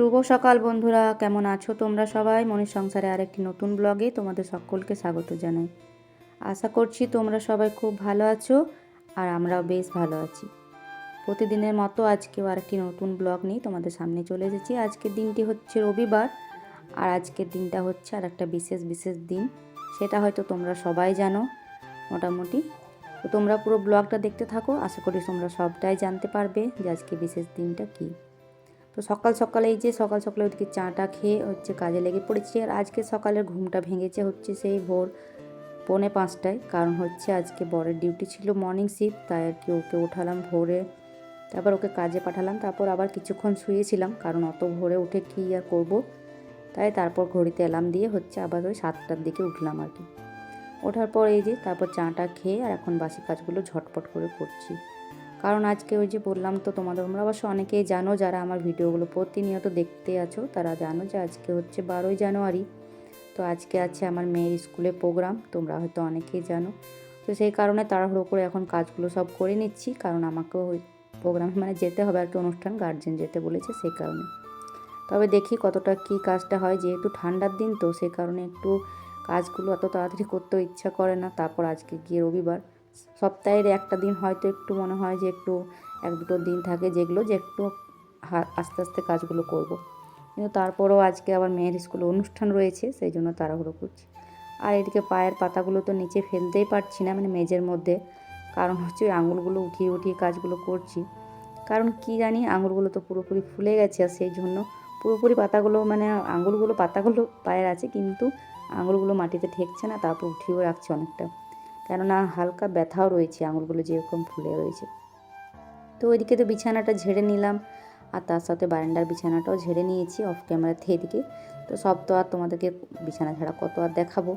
শুভ সকাল বন্ধুরা, কেমন আছো তোমরা সবাই? মনের সংসারে আরেকটি নতুন ব্লগে তোমাদের সকলকে স্বাগত জানাই। আশা করছি তোমরা সবাই খুব ভালো আছো আর আমরাও বেশ ভালো আছি। প্রতিদিনের মতো আজকেও আরেকটি নতুন ব্লগ নিয়ে তোমাদের সামনে চলে এসেছি। আজকের দিনটি হচ্ছে রবিবার আর আজকের দিনটা হচ্ছে আর একটা বিশেষ বিশেষ দিন। সেটা হয়তো তোমরা সবাই জানো মোটামুটি। তো তোমরা পুরো ব্লগটা দেখতে থাকো। আশা করি তোমরা সবটাই জানতে পারবে যে আজকে বিশেষ দিনটা কী। তো সকাল সকালে এই যে সকাল সকালে ওদিকে চাটা খেয়ে হচ্ছে কাজে লেগে পড়েছি। আর আজকে সকালের ঘুমটা ভেঙেছে হচ্ছে সেই ভোর পৌনে পাঁচটায়। কারণ হচ্ছে আজকে বরের ডিউটি ছিল মর্নিং শিফট তাই আর কি ওকে উঠালাম ভোরে। তারপর ওকে কাজে পাঠালাম, তারপর আবার কিছুক্ষণ শুয়েছিলাম, কারণ অত ভোরে উঠে কী আর করব? তাই তারপর ঘড়িতে অ্যালার্ম দিয়ে হচ্ছে আবার ওই সাতটার দিকে উঠলাম আর কি। ওঠার পর এই যে তারপর চাটা খেয়ে আর এখন বাসি কাজগুলো ঝটপট করে করছি। কারণ আজকে ওই যে বললাম তো তোমাদের, তোমরা অবশ্য অনেকেই জানো যারা আমার ভিডিওগুলো প্রতিনিয়ত দেখতে আছো, তারা জানো যে আজকে হচ্ছে বারোই জানুয়ারি। তো আজকে আছে আমার মেয়ের স্কুলে প্রোগ্রাম, তোমরা হয়তো অনেকেই জানো। তো সেই কারণে তাড়াহুড়ো করে এখন কাজগুলো সব করে নিচ্ছি, কারণ আমাকেও ওই প্রোগ্রামে মানে যেতে হবে, একটা অনুষ্ঠান গার্জেন যেতে বলেছে সেই কারণে। তবে দেখি কতটা কি কাজটা হয়, যেহেতু ঠান্ডার দিন তো সেই কারণে একটু কাজগুলো অত তাড়াতাড়ি করতেও ইচ্ছা করে না, তারপর আজকে গিয়ে রবিবার। সপ্তাহের একটা দিন হয়তো একটু মনে হয় যে একটু এক দুটো দিন থাকে যেগুলো যে একটু আস্তে আস্তে কাজগুলো করব। কিন্তু তারপরেও আজকে আবার মেয়ের স্কুলে অনুষ্ঠান রয়েছে, সেই জন্য তাড়াহুড়ো করছি। আর এদিকে পায়ের পাতাগুলো তো নিচে ফেলতেই পারছি না মানে মেজের মধ্যে। কারণ হচ্ছে ওই আঙুলগুলো উঠিয়ে উঠিয়ে কাজগুলো করছি। কারণ কি জানি, আঙুলগুলো তো পুরোপুরি ফুলে গেছে আর সেই জন্য পুরোপুরি পাতাগুলো মানে আঙুলগুলো, পাতাগুলো পায়ের আছে, কিন্তু আঙুলগুলো মাটিতে ঠেকছে না, তারপর উঠিয়েও রাখছে অনেকটা। কেননা হালকা ব্যথাও রয়েছে, আঙুলগুলো যেরকম ফুলে রয়েছে। তো ওইদিকে তো বিছানাটা ঝেড়ে নিলাম, আর তার সাথে বারান্ডার বিছানাটাও ঝেড়ে নিয়েছি অফ ক্যামেরা ক্যামেরাতে এদিকে। তো সব তো আর তোমাদেরকে বিছানা ছাড়া কত আর দেখাবো।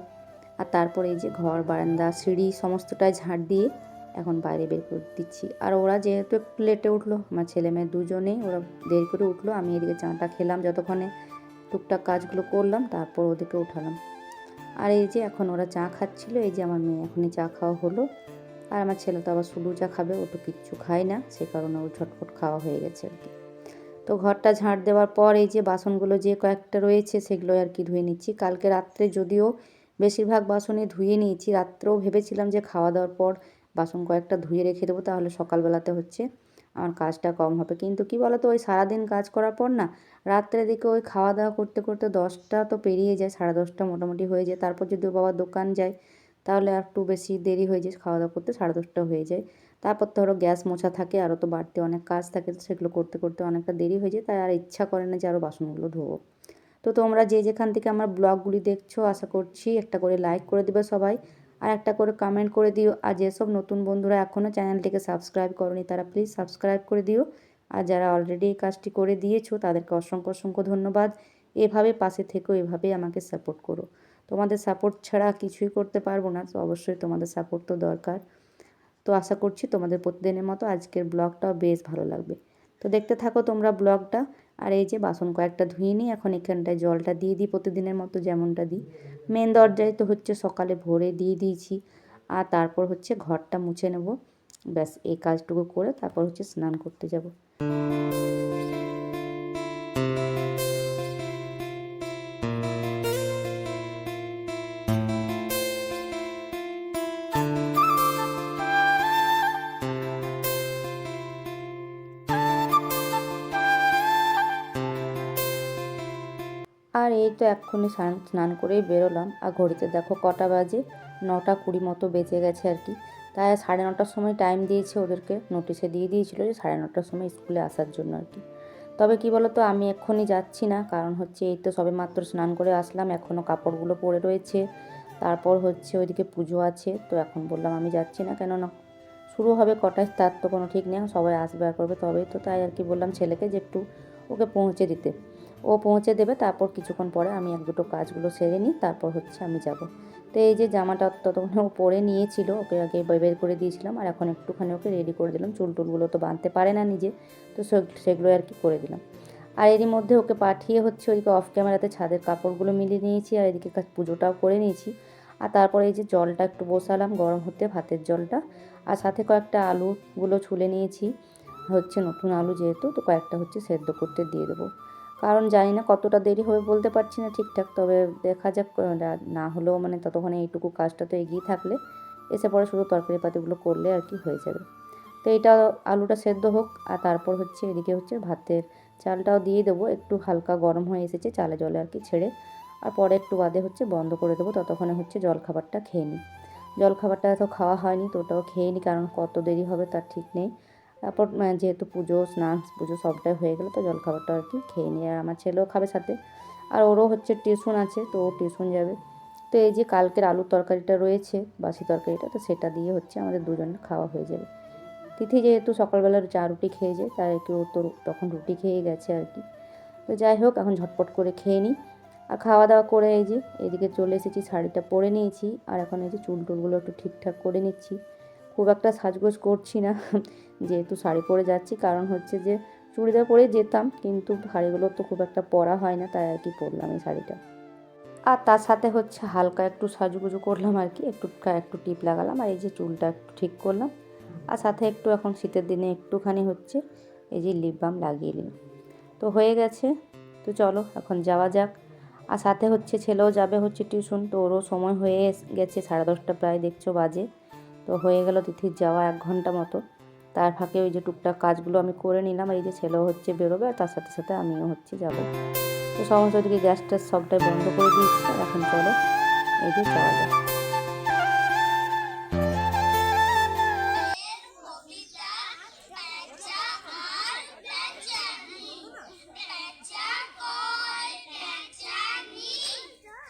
আর তারপরে এই যে ঘর, বারান্দা, সিঁড়ি সমস্তটাই ঝাড় দিয়ে এখন বাইরে বের করে দিচ্ছি। আর ওরা যেহেতু একটু লেটে উঠল, আমার ছেলে মেয়ে দুজনেই ওরা দেরি করে উঠল, আমি এদিকে চাটা খেলাম যতক্ষণে টুকটাক কাজগুলো করলাম, তারপর ওদেরকে উঠালাম। আর এই যে এখন ওরা চা খাচ্ছিল, এই যে আমার মেয়ে এখনই চা খাওয়া হলো। আর আমার ছেলে তো আবার শুধু চা খাবে, ও তো কিচ্ছু খায় না, সে কারণে ওর ঝটফট খাওয়া হয়ে গেছে আর কি। তো ঘরটা ঝাঁট দেওয়ার পর এই যে বাসনগুলো যে কয়েকটা রয়েছে সেগুলো আর কি ধুয়ে নিচ্ছি। কালকে রাত্রে যদিও বেশিরভাগ বাসনই ধুয়ে নিয়েছি, রাত্রেও ভেবেছিলাম যে খাওয়া দাওয়ার পর বাসন কয়েকটা ধুয়ে রেখে দেবো, তাহলে সকালবেলাতে হচ্ছে। আমার কাজটা কম হবে। কিন্তু কি বলতো, ওই সারাদিন কাজ করার পর না রাত্রের দিকে ওই খাওয়া দাওয়া করতে করতে দশটা তো পেরিয়ে যায়, সাড়ে দশটা মোটামুটি হয়ে যায়। তারপর যদি বাবা দোকান যায়, তাহলে একটু বেশি দেরি হয়ে যায় খাওয়া দাওয়া করতে সাড়ে দশটা হয়ে যায়। তারপর ধরো গ্যাস মোছা থাকে আরও তো বাড়তি অনেক কাজ থাকে, তো সেগুলো করতে করতে অনেকটা দেরি হয়ে যায়। তাই আর ইচ্ছা করে না যে আরও বাসনগুলো ধোবো। তো তোমরা যে যেখান থেকে আমার ব্লগগুলি দেখছ, আশা করছি একটা করে লাইক করে দেবে সবাই। আর একটা করে কমেন্ট করে দিও। আর যেসব নতুন বন্ধুরা এখনও চ্যানেলটিকে সাবস্ক্রাইব করনি, তারা প্লিজ সাবস্ক্রাইব করে দিও। আর যারা অলরেডি এই কাজটি করে দিয়েছ, তাদেরকে অসংখ্য অসংখ্য ধন্যবাদ। এভাবে পাশে থেকেও এভাবেই আমাকে সাপোর্ট করো। তোমাদের সাপোর্ট ছাড়া কিছুই করতে পারব না, তো অবশ্যই তোমাদের সাপোর্ট তো দরকার। তো আশা করছি তোমাদের প্রতিদিনের মতো আজকের ব্লগটাও বেশ ভালো লাগবে। তো দেখতে থাকো তোমরা ব্লগটা আর এই যে বাসন কয়েকটা ধুয়ে নিই, এখন এখানটায় জলটা দিয়ে দিই প্রতিদিনের মতো যেমনটা দিই। মেন দরজায় তো হচ্ছে সকালে ভোরে দিয়ে দিয়েছি, আর তারপর হচ্ছে ঘরটা মুছে নেব। ব্যাস, এই কাজটুকু করে তারপর হচ্ছে স্নান করতে যাব। তো এক্ষুনি স্নান স্নান করেই বেরোলাম। আর ঘড়িতে দেখো কটা বাজে, নটা কুড়ি মতো বেজে গেছে আর কি। তাই সাড়ে নটার সময় টাইম দিয়েছে ওদেরকে নোটিশে দিয়ে দিয়েছিল যে সাড়ে নটার সময় স্কুলে আসার জন্য আর কি। তবে কি বলতো, আমি এক্ষুনি যাচ্ছি না, কারণ হচ্ছে এই তো সবে মাত্র স্নান করে আসলাম এখনও কাপড়গুলো পরে রয়েছে। তারপর হচ্ছে ওইদিকে পুজো আছে, তো এখন বললাম আমি যাচ্ছি না, কেননা শুরু হবে কটায়, তার তো কোনো ঠিক নেই, সবাই আসবে আর করবে তবেই তো তাই আর কি বললাম ছেলেকে যে একটু ওকে পৌঁছে দিতে। ও পৌঁছে দেবে, তারপর কিছুক্ষণ পরে আমি এক দুটো কাজগুলো সেরে নিই, তারপর হচ্ছে আমি যাব। তো এই যে জামাটা ততক্ষণ ও পরে নিয়েছিল, ওকে আগে বের করে দিয়েছিলাম, আর এখন একটুখানি ওকে রেডি করে দিলাম। চুল টুলগুলো তো বাঁধতে পারে না নিজে, তো সেগুলো আর কি করে দিলাম। আর এরই মধ্যে ওকে পাঠিয়ে হচ্ছে ওইদিকে অফ ক্যামেরাতে ছাদের কাপড়গুলো মিলিয়ে নিয়েছি, আর এদিকে পুজোটাও করে নিয়েছি। আর তারপরে এই যে জলটা একটু বসালাম, গরম হতে ভাতের জলটা। আর সাথে কয়েকটা আলুগুলো ছুলে নিয়েছি, হচ্ছে নতুন আলু যেহেতু, তো কয়েকটা হচ্ছে সেদ্ধ করতে দিয়ে দেবো। কারণ জানি না কতটা দেরি হবে, বলতে পারছি না ঠিকঠাক। তবে দেখা যাক না হলেও মানে ততক্ষণে এইটুকু কাজটা তো এগিয়ে থাকলে, এসে পরে শুধু তরকারি পাতিগুলো করলে আর কি হয়ে যাবে। তো এটা আলুটা সেদ্ধ হোক, আর তারপর হচ্ছে এদিকে হচ্ছে ভাতের চালটাও দিয়ে দেবো। একটু হালকা গরম হয়ে এসেছে, চালে জলে আর কি ছেড়ে। আর পরে একটু বাদে হচ্ছে বন্ধ করে দেবো, ততক্ষণে হচ্ছে জলখাবারটা খেয়ে নিই। জলখাবারটা তো খাওয়া হয়নি, তো ওটাও খেয়ে নিই, কারণ কত দেরি হবে তার ঠিক নেই। তারপর যেহেতু পুজো, স্নান, পুজো সবটাই হয়ে গেলো, তো জলখাবারটা আর কি খেয়ে নিই আর আমার ছেলেও খাবে সাথে। আর ওরও হচ্ছে টিউশন আছে, তো ও টিউশন যাবে। তো এই যে কালকের আলুর তরকারিটা রয়েছে, বাসি তরকারিটা, তো সেটা দিয়ে হচ্ছে আমাদের দুজনের খাওয়া হয়ে যাবে। তিথি যেহেতু সকালবেলার চা রুটি খেয়ে যায়, তাই একটু তো তখন রুটি খেয়ে গেছে আর কি। তো যাই হোক, এখন ঝটপট করে খেয়ে নিই। আর খাওয়া দাওয়া করে এই যে, এদিকে চলে এসেছি, শাড়িটা পরে নিয়েছি। আর এখন এই যে চুল টুলগুলো একটু ঠিকঠাক করে নিচ্ছি। খুব একটা সাজগোজ করছি না। যেহেতু শাড়ি পরে যাচ্ছি, কারণ হচ্ছে যে চুড়িদার পরে যেতাম, কিন্তু শাড়িগুলো তো খুব একটা পরা হয় না, তাই আর কি পরলাম এই শাড়িটা। আর তার সাথে হচ্ছে হালকা একটু সাজুগুজু করলাম আর কি, একটু একটু টিপ লাগালাম আর এই যে চুলটা একটু ঠিক করলাম। আর সাথে একটু এখন শীতের দিনে একটুখানি হচ্ছে এই যে লিপ বাম লাগিয়ে নিলাম। তো হয়ে গেছে, তো চলো এখন যাওয়া যাক। আর সাথে হচ্ছে ছেলেও যাবে হচ্ছে টিউশন তো ওরও সময় হয়ে গেছে, সাড়ে দশটা প্রায় দেখছ বাজে। তো হয়ে গেল তিথির যাওয়া এক ঘণ্টা মতো। তার ফাঁকে ওই যে টুকটাক কাজগুলো আমি করে নিলাম এই যে ছেলেও হচ্ছে বেরোবে, আর তার সাথে সাথে আমিও হচ্ছে যাব। তো সমস্ত দিকে গ্যাস ট্যাস সবটাই বন্ধ করে দিয়েছি এখন চলো এই যে যাওয়া যাক কবিতা পেঁচা আর পেঁচানি পেঁচা কয় পেঁচানি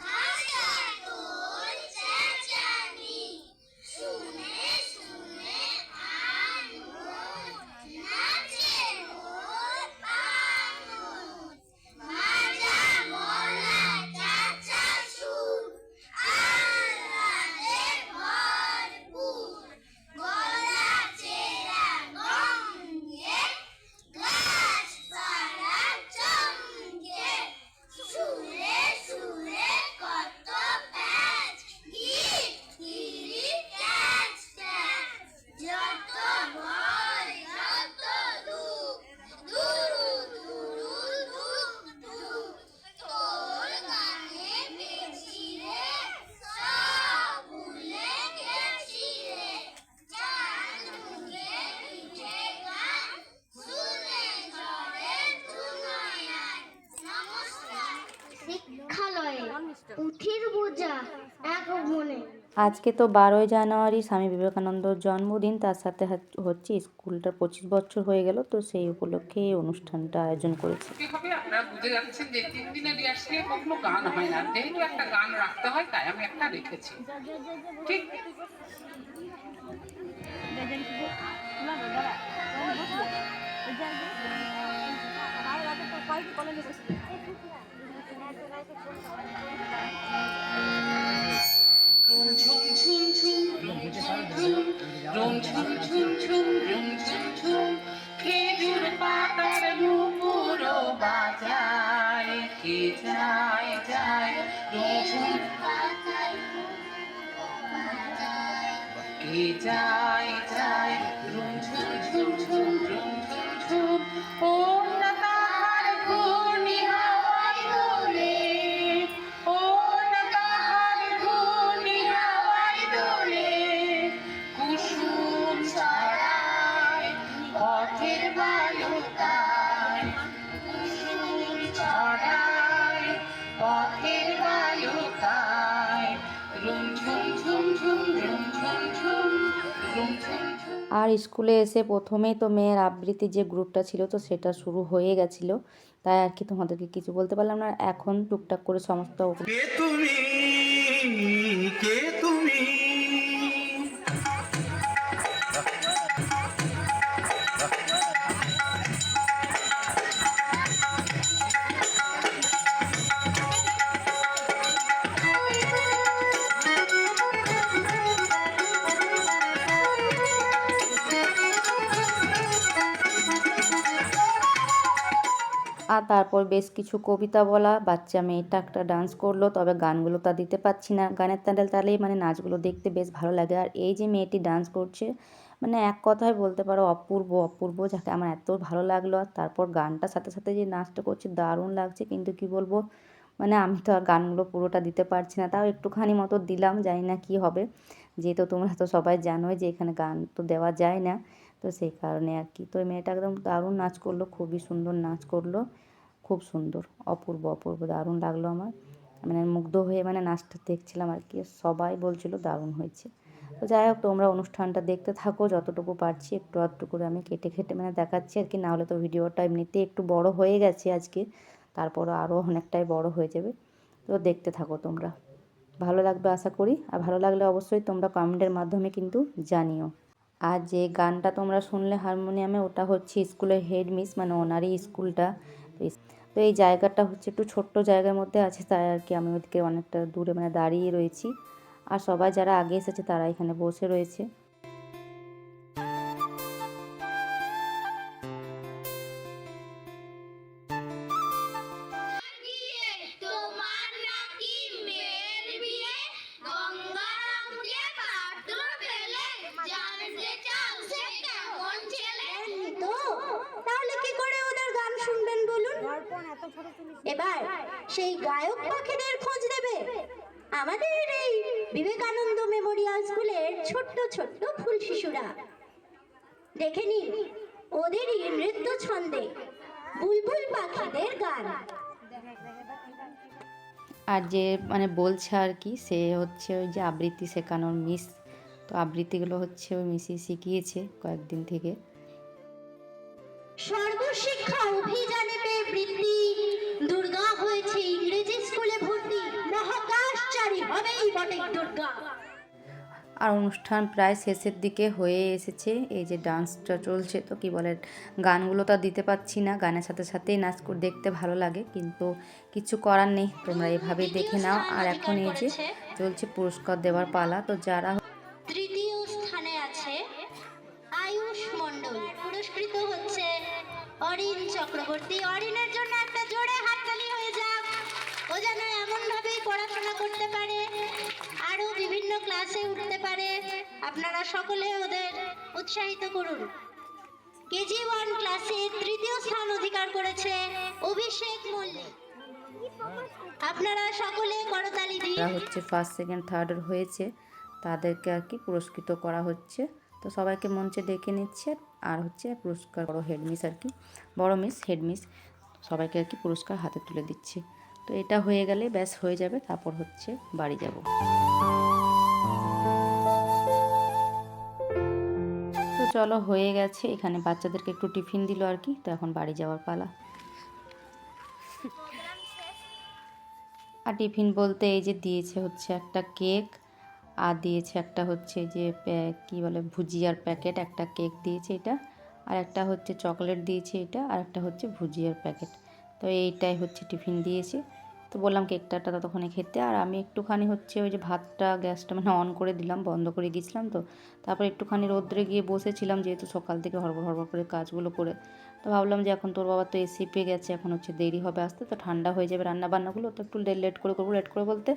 হাসা তোর চেঁচানি শুনে শুনে আনন্দ নাচে মোর আনন্দ মাজা বলা চাচা সুর আহ্লাদে ভরপুর গলা চেরা গঙ্গে গাছপালা চমকে সুরে সুরে কত প্যাচ গিট গিরি ক্যাচ ক্যাচ যত ভয় যত দুঃখ দুরু দুরু দুঃখ দুঃখ তোর গানে বেশি রে সব ভুলে গেছি রে চাঁদ মুখে পিঠে গান শুনে ঝরে দুনয়ান নমস্কার শিক্ষালয়ে পুঁথির বোঝা এক মনে আজকে তো বারোই জানুয়ারি স্বামী বিবেকানন্দর জন্মদিন, তার সাথে হচ্ছে স্কুলটার পঁচিশ বছর হয়ে গেল, তো সেই উপলক্ষে এই অনুষ্ঠানটা আয়োজন করেছে। ঝুম ঝুম ঝুম ঝুম রুম ঝুম ঝুম খেজুর পাতার নুপুরো বাজায় কে যায় যায় রুম ঝুম কে যায় যায় ঝুম ঝুম ঝুম রুম ঝুম ঝুম ও স্কুলে এসে প্রথমেই তো মেয়ের আবৃত্তি যে গ্রুপটা ছিল তো সেটা শুরু হয়ে গেছিল। তাই আর কি তোমাদেরকে কিছু বলতে পারলাম না। এখন টুকটাক করে সমস্ত তুমি? আর তারপর বেশ কিছু কবিতা বলা, বাচ্চা মেয়েটা একটা ডান্স করল, তবে গানগুলো তা দিতে পারছি না। গানের তালে তালেই মানে নাচগুলো দেখতে বেশ ভালো লাগে। আর এই যে মেয়েটি ডান্স করছে মানে এক কথায় বলতে পারো অপূর্ব অপূর্ব, যাকে আমার এত ভালো লাগল। আর তারপর গানটার সাথে সাথে যে নাচটা করছে, দারুণ লাগছে। কিন্তু কি বলব মানে আমি তো আর গানগুলো পুরোটা দিতে পারছি না। তাও একটুখানি মতো দিলাম, জানি না কি হবে। যেহেতু তোমরা তো সবাই জানোই যে এখানে গান তো দেওয়া যায় না। তো সেই কারণে আর কি। তো মেয়েটা একদম দারুণ নাচ করল, খুবই সুন্দর নাচ করল, খুব সুন্দর, অপূর্ব অপূর্ব, দারুণ লাগল আমার। মানে মুগ্ধ হয়ে মানে নাচটা দেখছিলাম আর কি, সবাই বলছিল দারুণ হয়েছে। তো যাই হোক, তোমরা অনুষ্ঠানটা দেখতে থাকো, যতটুকু পারছি একটু আধটু করে আমি কেটে কেটে মানে দেখাচ্ছি আর কি, নাহলে তো ভিডিওটা এমনিতে একটু বড় হয়ে গেছে আজকে তারপর আরও অনেকটাই বড় হয়ে যাবে। তো দেখতে থাকো তোমরা। ভালো লাগবে আশা করি, আর ভালো লাগলে অবশ্যই তোমরা কমেন্টের মাধ্যমে কিন্তু জানিও। আর যে গানটা তোমরা শুনলে হারমোনিয়ামে, ওটা হচ্ছে স্কুলের হেড মিস মানে ওনারই স্কুলটা। তো এই- জায়গাটা হচ্ছে একটু ছোট্ট জায়গার মধ্যে আছে, তাই আর কি আমি ওদিকে অনেকটা দূরে মানে দাঁড়িয়ে রয়েছি। আর সবাই যারা আগে এসেছে, তারা এখানে বসে রয়েছে। আমাদের এই বিবেকানন্দ মেমোরিয়াল স্কুলের ছোট্ট ছোট্ট ফুল শিশুরা। দেখে নিন ওদেরই নৃত্য ছন্দে বুলবুল পাখিদের গান। আর যে মানে বলছে আর কি সে হচ্ছে ওই যে আবৃত্তি শেখানোর মিস তো আবৃত্তিগুলো হচ্ছে ওই মিসি শিখিয়েছে কয়েকদিন থেকে। সর্বশিক্ষা অভিযানে পেয়ে বৃত্তি। দুর্গা হয়েছে ইংরেজি স্কুলে ভর্তি। মহাকাশচারী হবেই বটে। দুর্গা। আর অনুষ্ঠান প্রায় শেষের দিকে হয়ে এসেছে এই যে ডান্সটা চলছে তো কি বলে গানগুলো তো আর দিতে পারছি না গানের সাথে সাথেই নাচ করে দেখতে ভালো লাগে কিন্তু কিছু করার নেই তোমরা এভাবেই দেখে নাও। আর এখন এই যে চলছে পুরস্কার দেওয়ার পালা তো যারা উৎসাহিত করুন। কেজি ওয়ান ক্লাসে তৃতীয় স্থান অধিকার করেছে অভিষেক মল্লিক। আপনারা সকলে করতালি দিন। হচ্ছে ফার্স্ট সেকেন্ড থার্ড হয়েছে। তাদেরকে আর কি পুরস্কৃত করা হচ্ছে। তো সবাইকে মঞ্চে ডেকে নিচ্ছে আর হচ্ছে পুরস্কার বড় হেড মিস আর কি, বড় মিস হেড মিস সবাইকে আর কি পুরস্কার হাতে তুলে দিচ্ছে। তো এটা হয়ে গেলে ব্যাস হয়ে যাবে, তারপর হচ্ছে বাড়ি যাব। চলো, হয়ে গেছে। এখানে বাচ্চাদেরকে একটু টিফিন দিল আর কি, তো এখন বাড়ি যাওয়ার পালা। আর টিফিন বলতে এই যে দিয়েছে হচ্ছে একটা কেক, আর দিয়েছে একটা হচ্ছে যে কি বলে, ভুজিয়ার প্যাকেট, একটা কেক দিয়েছে এটা, আর একটা হচ্ছে চকলেট দিয়েছে এটা, আর একটা হচ্ছে ভুজিয়ার প্যাকেট। তো এইটাই হচ্ছে টিফিন দিয়েছে। তো বললাম কেকটা ততক্ষণে খেতে। আর আমি একটুখানি হচ্ছে ওই যে ভাতটা, গ্যাসটা মানে অন করে দিলাম, বন্ধ করে গিয়েছিলাম তো। তারপর একটুখানি রোদ্রে গিয়ে বসেছিলাম যেহেতু সকাল থেকে হড়বড় হড়বড় করে কাজগুলো করে। তো ভাবলাম যে এখন তোর বাবা তো এসি পেয়ে গেছে, এখন হচ্ছে দেরি হবে আসতে। তো ঠান্ডা হয়ে যাবে রান্না বান্নাগুলো তো একটু লেট করে করব, লেট করে বলতে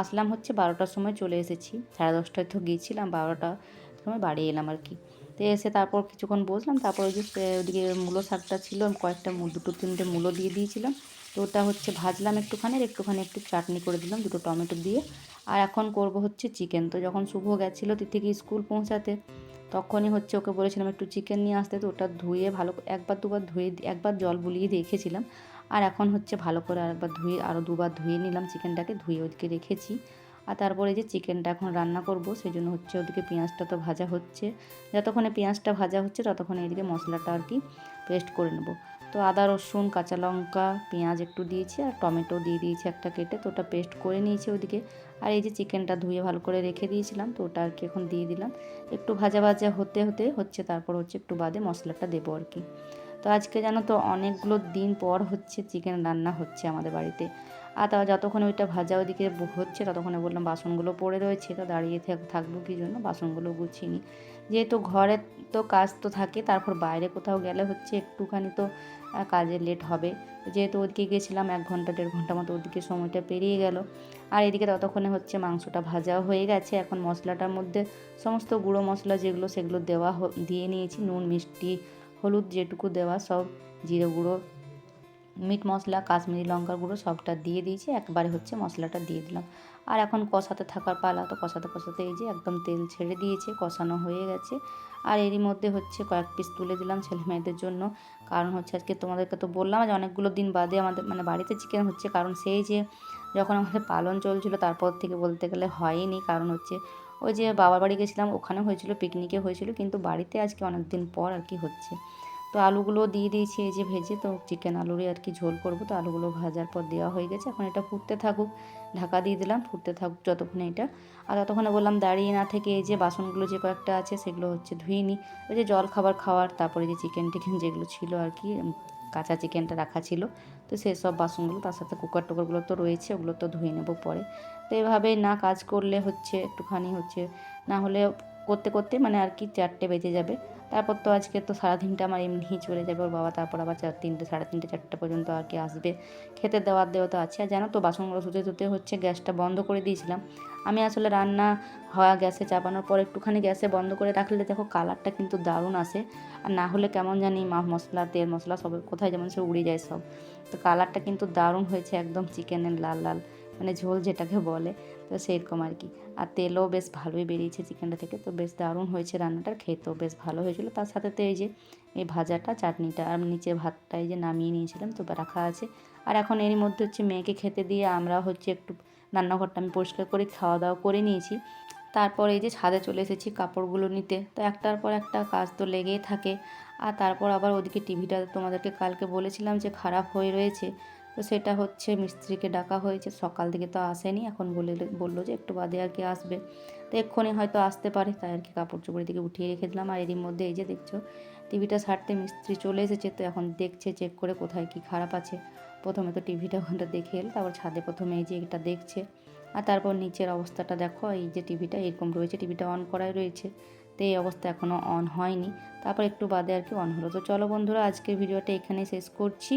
আসলাম হচ্ছে বারোটার সময় চলে এসেছি। সাড়ে দশটায় তো গিয়েছিলাম বারোটার সময় বাড়ি এলাম আর কি। তো এসে তারপর কিছুক্ষণ বসলাম। তারপর ওই যে ওদিকে মূলো শাকটা ছিল, কয়েকটা দুটো তিনটে মূলো দিয়ে দিয়েছিলাম। তো ওটা হচ্ছে ভাজলাম একটুখানি একটুখানি একটু চাটনি করে দিলাম দুটো টমেটো দিয়ে। আর এখন করব হচ্ছে চিকেন। তো যখন শুভ গেছিল তিথি থেকে স্কুল পৌঁছাতে, তখনই হচ্ছে ওকে বলেছিলাম একটু চিকেন নিয়ে আসতে। তো ওটা ধুয়ে ভালো একবার দুবার ধুয়ে একবার জল বুলিয়ে রেখেছিলাম। আর এখন হচ্ছে ভালো করে আরেকবার ধুয়ে আরও দুবার ধুয়ে নিলাম চিকেনটাকে, ধুয়ে ওদিকে রেখেছি। আর তারপরে যে চিকেনটা এখন রান্না করব সেই জন্য হচ্ছে ওদিকে পেঁয়াজটা তো ভাজা হচ্ছে। যতক্ষণে পেঁয়াজটা ভাজা হচ্ছে, ততক্ষণে এদিকে মশলাটা আর কি পেস্ট করে নেব। তো আদা, রসুন, কাঁচা লঙ্কা, পেঁয়াজ একটু দিয়েছি আর টমেটো দিয়ে দিয়েছি একটা কেটে, তো ওটা পেস্ট করে নিয়েছি ওদিকে। আর এই যে চিকেনটা ধুয়ে ভালো করে রেখে দিয়েছিলাম, তো ওটা আর কি এখন দিয়ে দিলাম। একটু ভাজা ভাজা হতে হতে হচ্ছে, তারপর হচ্ছে একটু বাদে মশলাটা দেবো আর কি তো আজকে জানো তো অনেকগুলো দিন পর হচ্ছে চিকেন রান্না হচ্ছে আমাদের বাড়িতে। আর তা যতক্ষণ ওইটা ভাজা ওদিকে হচ্ছে, ততক্ষণে বললাম বাসনগুলো পড়ে রয়েছে, তো দাঁড়িয়ে থাক- থাকব কি জন্য? বাসনগুলো গুছিয়ে নিই। যেহেতু ঘরে তো কাজ তো থাকে, তারপর বাইরে কোথাও গেলে হচ্ছে একটুখানি তো কাজে লেট হবে। যেহেতু ওদিকে গেছিলাম এক ঘণ্টা, দেড় ঘণ্টা মতো ওদিকে সময়টা পেরিয়ে গেল। আর এদিকে ততক্ষণে হচ্ছে মাংসটা ভাজা হয়ে গেছে। এখন মশলাটার মধ্যে সমস্ত গুঁড়ো মশলা যেগুলো, সেগুলো দেওয়া দিয়ে নিয়েছি। নুন, মিষ্টি, হলুদ যেটুকু দেওয়া সব, জিরে গুঁড়ো মিট মশলা, কাশ্মীরি লঙ্কার গুঁড়ো সবটা দিয়ে দিয়েছি, একবারে হচ্ছে মশলাটা দিয়ে দিলাম। আর এখন কষাতে থাকার পালা, তো কষাতে কষাতে এই যে একদম তেল ছেড়ে দিয়েছে, কষানো হয়ে গেছে। আর এরই মধ্যে হচ্ছে কয়েক পিস তুলে দিলাম ছেলে মেয়েদের জন্য। কারণ হচ্ছে আজকে তোমাদেরকে তো বললাম যে অনেকগুলো দিন বাদে আমাদের মানে বাড়িতে চিকেন হচ্ছে, কারণ সেই যে যখন আমাদের পালন চলছিল তারপর থেকে বলতে গেলে হয়নি। কারণ হচ্ছে ওই যে বাবার বাড়ি গেছিলাম ওখানে হয়েছিল পিকনিকে হয়েছিল, কিন্তু বাড়িতে আজকে অনেক দিন পর আর কি হচ্ছে। তো আলুগুলো দিয়ে দিয়েছি, এই যে ভেজে তো চিকেন আলুরই আর কি ঝোল করব। তো আলুগুলো ভাজার পর দেওয়া হয়ে গেছে। এখন এটা ফুটতে থাকুক। ঢাকা দিয়ে দিলাম, ফুটতে থাকুক যতক্ষণে এটা। আর ততক্ষণে বললাম, দাঁড়িয়ে না থেকে এই যে বাসনগুলো যে কয়েকটা আছে সেগুলো হচ্ছে ধুয়ে নিই। ওই যে জল খাবার খাওয়ার, তারপরে যে চিকেন টিকেন যেগুলো ছিল আর কি কাঁচা চিকেনটা রাখা ছিল। তো সেই সব বাসনগুলো, তার সাথে কুকার টুকারগুলো তো রয়েছে, ওগুলো তো ধুয়ে নেব পরে। তো এভাবে না কাজ করলে হচ্ছে, একটুখানি হচ্ছে, না হলে করতে করতে মানে আর কি চারটে বেজে যাবে। তারপর তো আজকে তো সারাদিনটা আমার এমনিই চলে যাবে, ওর বাবা তারপর আবার চার, তিনটে, সাড়ে তিনটে, চারটে পর্যন্ত আর কি আসবে। খেতে দেওয়ার দেওয়া তো আছে। আর জানো তো বাসনগুলো ধুতে ধুতে হচ্ছে গ্যাসটা বন্ধ করে দিয়েছিলাম। আমি আসলে রান্না হওয়া গ্যাসে চাপানোর পর একটুখানি গ্যাসে বন্ধ করে রাখলে দেখো কালারটা কিন্তু দারুণ আসে। আর না হলে কেমন জানি মা মশলা, তেল মশলা সব কোথায় যেমন সে উড়ে যায় সব। তো কালারটা কিন্তু দারুণ হয়েছে একদম চিকেনের লাল লাল মানে ঝোল যেটাকে বলে। তো সেরকম আর কি। আর তেলও বেশ ভালোই বেরিয়েছে চিকেনটা থেকে। তো বেশ দারুণ হয়েছে রান্নাটা খেতেও বেশ ভালো হয়েছিল। তার সাথে তো এই যে, এই ভাজাটা, চাটনিটা, আর নিচে ভাতটা এই যে নামিয়ে নিয়েছিলাম, তো রাখা আছে। আর এখন এরই মধ্যে হচ্ছে মেয়েকে খেতে দিয়ে আমরা হচ্ছে একটু রান্নাঘরটা আমি পরিষ্কার করে খাওয়া দাওয়া করে নিয়েছি। তারপর এই যে ছাদে চলে এসেছি কাপড়গুলো নিতে। তো একটার পর একটা কাজ তো লেগেই থাকে। আর তারপর আবার ওদিকে টিভিটা তোমাদেরকে কালকে বলেছিলাম যে খারাপ হয়ে রয়েছে। তো সেটা হচ্ছে মিস্ত্রিকে ডাকা হয়েছে। সকাল থেকে তো আসেনি। এখন বলে বলল যে একটু বাদে আর কি আসবে। তো এক্ষুনি হয়তো আসতে পারে। তাই আর কি কাপড় চোপড়ের দিকে উঠিয়ে রেখে দিলাম। আর এরই মধ্যে এই যে দেখছ, টিভিটা সারতে মিস্ত্রি চলে এসেছে। তো এখন দেখছে চেক করে কোথায় কি খারাপ আছে। প্রথমে তো টিভিটা ওখানটা দেখে এল। তারপর ছাদে প্রথমে এই যে এটা দেখছে। আর তারপর নিচের অবস্থাটা দেখো। এই যে টিভিটা এরকম রয়েছে। টিভিটা অন করাই রয়েছে। তো এই অবস্থা এখনও অন হয়নি। তারপর একটু বাদে আর কি অন হলো। তো চলো বন্ধুরা, আজকের ভিডিওটা এখানেই শেষ করছি।